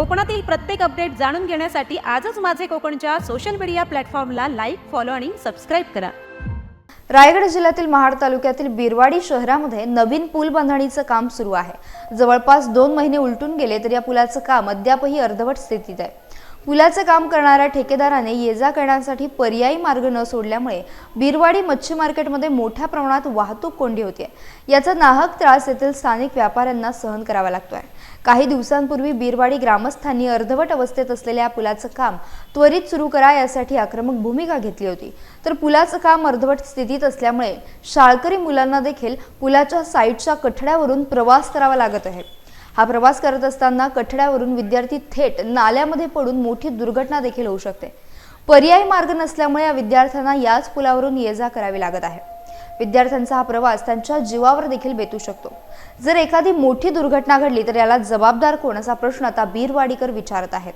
कोकणातील प्रत्येक अपडेट जाणून घेण्यासाठी आजच माझे कोकणच्या सोशल मीडिया प्लॅटफॉर्मला लाईक फॉलो आणि सबस्क्राईब करा. रायगड जिल्ह्यातील महाड तालुक्यातील बिरवाडी शहरामध्ये नवीन पूल बांधणीचं काम सुरू आहे. जवळपास दोन महिने उलटून गेले तर या पुलाचं काम अद्यापही अर्धवट स्थितीत आहे. पुलाचं काम करणाऱ्या ठेकेदाराने ये जा करण्यासाठी पर्यायी मार्ग न सोडल्यामुळे बिरवाडी मच्छी मार्केटमध्ये मोठ्या प्रमाणात वाहतूक कोंडी होते याचा नाहक त्रास येथील स्थानिक व्यापाऱ्यांना सहन करावा लागतोय. काही दिवसांपूर्वी बिरवाडी ग्रामस्थांनी अर्धवट अवस्थेत असलेल्या या पुलाचं काम त्वरित सुरू करा यासाठी आक्रमक भूमिका घेतली होती. तर पुलाचं काम अर्धवट स्थितीत असल्यामुळे शाळकरी मुलांना देखील पुलाच्या साईडच्या कठड्यावरून प्रवास करावा लागत आहे. हा प्रवास करत असताना कठड्यावरून विद्यार्थी थेट नाल्यामध्ये पडून मोठी दुर्घटना देखील होऊ शकते. पर्यायी मार्ग नसल्यामुळे या विद्यार्थ्यांना याच पुलावरून ये जा करावी लागत आहे. विद्यार्थ्यांचा हा प्रवास त्यांच्या जीवावर देखील बेतू शकतो. जर एखादी मोठी दुर्घटना घडली तर याला जबाबदार कोण असा प्रश्न आता बीरवाडीकर विचारत आहेत.